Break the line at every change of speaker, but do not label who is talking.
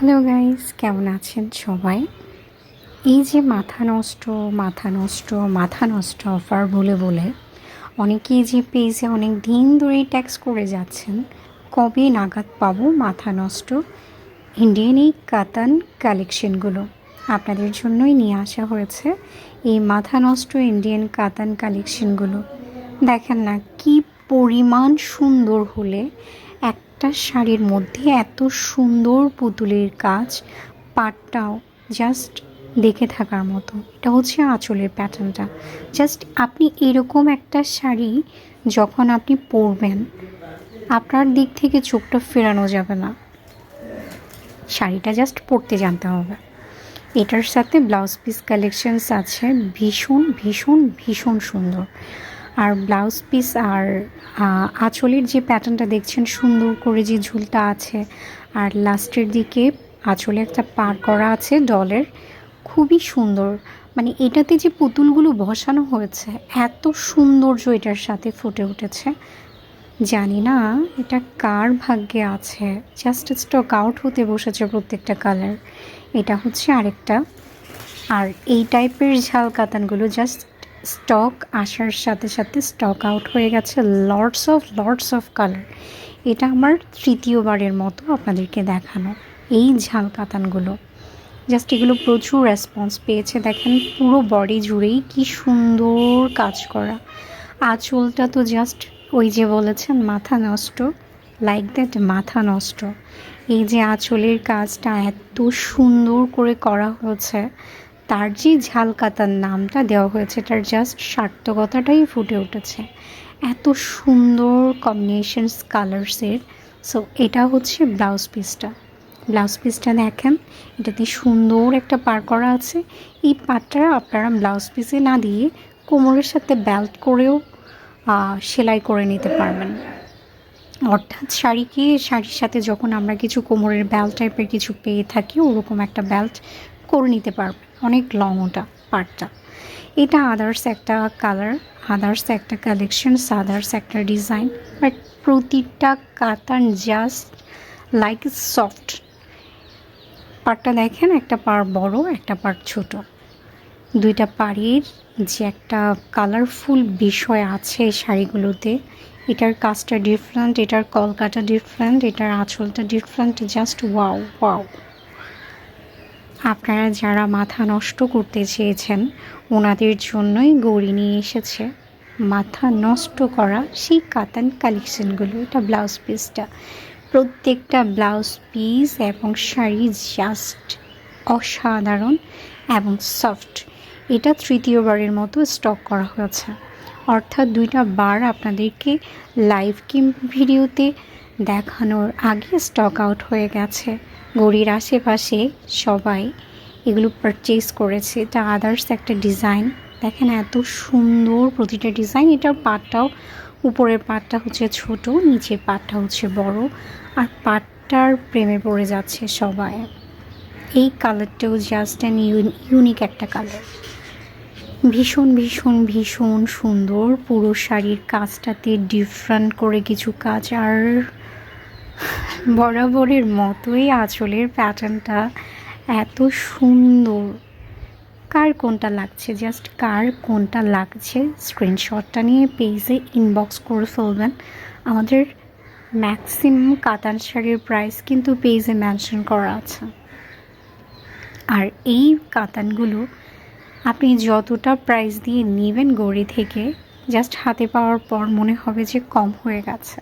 Hello guys কেমন আছেন সবাই? এই যে মাথা নষ্ট মাথা নষ্ট মাথা নষ্ট অফার বলে বলে অনেকেই যে পেজে অনেক দিন ধরেই ট্যাক্স করে যাচ্ছেন, কবে নাগাদ পাবো মাথা নষ্ট? ইন্ডিয়ান এই কাতান কালেকশনগুলো আপনাদের জন্যই নিয়ে আসা হয়েছে এই মাথা নষ্ট ইন্ডিয়ান কাতান কালেকশনগুলো দেখেন না, কি পরিমাণ সুন্দর হলে একটা শাড়ির মধ্যে এত সুন্দর পুতুলের কাজ, পাটটাও জাস্ট দেখে থাকার মতো। এটা হচ্ছে আঁচলের প্যাটার্নটা। জাস্ট আপনি এরকম একটা শাড়ি যখন আপনি পরবেন, আপনার দিক থেকে চোখটা ফেরানো যাবে না। শাড়িটা জাস্ট পরতে জানতে হবে। এটার সাথে ব্লাউজ পিস কালেকশনস আছে, ভীষণ ভীষণ ভীষণ সুন্দর। আর ব্লাউজ পিস আর আঁচলের যে প্যাটার্নটা দেখছেন, সুন্দর করে যে ঝুলটা আছে। আর লাস্টের দিকে আঁচলে একটা পার করা আছে ডলের খুবই সুন্দর। মানে এটাতে যে পুতুলগুলো বসানো হয়েছে, এত সৌন্দর্য এটার সাথে ফুটে উঠেছে। জানি না এটা কার ভাগ্যে আছে। জাস্ট স্টক আউট হতে বসেছে প্রত্যেকটা কালার এটা হচ্ছে আরেকটা। আর এই টাইপের ঝাল কাতানগুলো জাস্ট স্টক আসার সাথে সাথে স্টক আউট হয়ে গেছে lords of lords of colour. এটা আমার তৃতীয়বারের মতো আপনাদেরকে দেখানো এই ঝাল কাতানগুলো জাস্ট এগুলো প্রচুর রেসপন্স পেয়েছে। দেখেন পুরো বডি জুড়েই কি সুন্দর কাজ করা। আঁচলটা তো জাস্ট ওই যে বলেছেন, মাথা নষ্ট। লাইক দ্যাট মাথা নষ্ট। এই যে আঁচলের কাজটা এত সুন্দর করে করা হয়েছে তার যে ঝালকাতার নামটা দেওয়া হয়েছে তার জাস্ট সার্থকতাটাই ফুটে উঠেছে। এত সুন্দর কম্বিনেশনস কালার্সের সো এটা হচ্ছে ব্লাউজ পিসটা ব্লাউজ পিসটা দেখেন, এটাতে সুন্দর একটা পার করা আছে। এই পাটটা আপনারা ব্লাউজ পিসে না দিয়ে কোমরের সাথে বেল্ট করেও সেলাই করে নিতে পারবেন। অর্থাৎ শাড়িকে, শাড়ির সাথে যখন আমরা কিছু কোমরের বেল্ট টাইপের কিছু পেয়ে থাকি, ওরকম একটা বেল্ট করে নিতে পারবেন। অনেক লং ওটা পার্টটা এটা আদার্স একটা কালার আদার্স একটা কালেকশনস আদার্স একটা ডিজাইন বাট প্রতিটা কাতান জাস্ট লাইক সফট পার্টটা দেখেন, একটা পার বড়, একটা পার্ট ছোট। দুইটা পাড়ির যে একটা কালারফুল বিষয় আছে শাড়িগুলোতে, এটার কাজটা ডিফারেন্ট এটার কলকাটা ডিফারেন্ট এটার আঁচলটা ডিফারেন্ট জাস্ট ওয়াও ওয়াও আপনারা যারা মাথা নষ্ট করতে চেয়েছেন, ওনাদের জন্যই গৌরী নিয়ে এসেছে। মাথা নষ্ট করা সেই কাতান কালেকশনগুলো, এটা ব্লাউজ পিসটা প্রত্যেকটা ব্লাউজ পিস এবং শাড়ি জাস্ট অসাধারণ এবং সফট এটা তৃতীয়বারের মতো স্টক করা হয়েছে। অর্থাৎ দুইটা বার আপনাদেরকে লাইভ কিম ভিডিওতে দেখানোর আগে স্টক আউট হয়ে গেছে। গড়ির আশেপাশে সবাই এগুলো পারচেজ করেছে। এটা আদার্স একটা ডিজাইন দেখেন এত সুন্দর প্রতিটা ডিজাইন এটার পাটটাও, উপরের পাটটা হচ্ছে ছোট, নিচের পাটটা হচ্ছে বড়। আর পাটটার প্রেমে পড়ে যাচ্ছে সবাই। এই কালারটাও জাস্ট অ্যান ইউনিক একটা কালার ভীষণ ভীষণ ভীষণ সুন্দর। পুরো শাড়ির কাজটাতে ডিফারেন্ট করে কিছু কাজ। আর বরাবরের মতোই আঁচলের প্যাটার্নটা এত সুন্দর। কার কোনটা লাগছে? জাস্ট কার কোনটা লাগছে? স্ক্রিনশটটা নিয়ে পেজে ইনবক্স করে ফেলবেন। আমাদের ম্যাক্সিমাম কাতান শাড়ির প্রাইস কিন্তু পেজে মেনশন করা আছে। আর এই কাতানগুলো আপনি যতটা প্রাইস দিয়ে নেবেন গড়ি থেকে জাস্ট হাতে পাওয়ার পর মনে হবে যে কম হয়ে গেছে।